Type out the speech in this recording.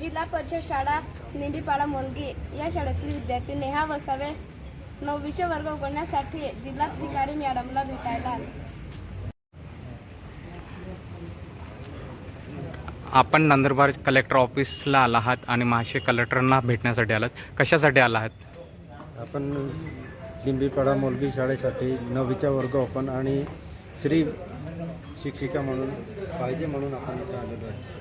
जिल्हा परिषद शाळा निंबीपाडा मोलगी या शाळेतील विद्यार्थी नेहा वसावे नववीचे वर्ग उघडण्यासाठी जिल्हाधिकारी मॅडमला भेटायला आले. आपण नंदुरबार कलेक्टर ऑफिसला आला आहात आणि महाशय कलेक्टरांना भेटण्यासाठी आलात. कशासाठी आला आहात? आपण लिंबीपाडा मोलगी शाळेसाठी नववीचा वर्ग ओपन आणि श्री शिक्षिका म्हणून पाहिजे म्हणून आपण इथे आलेलो आहे.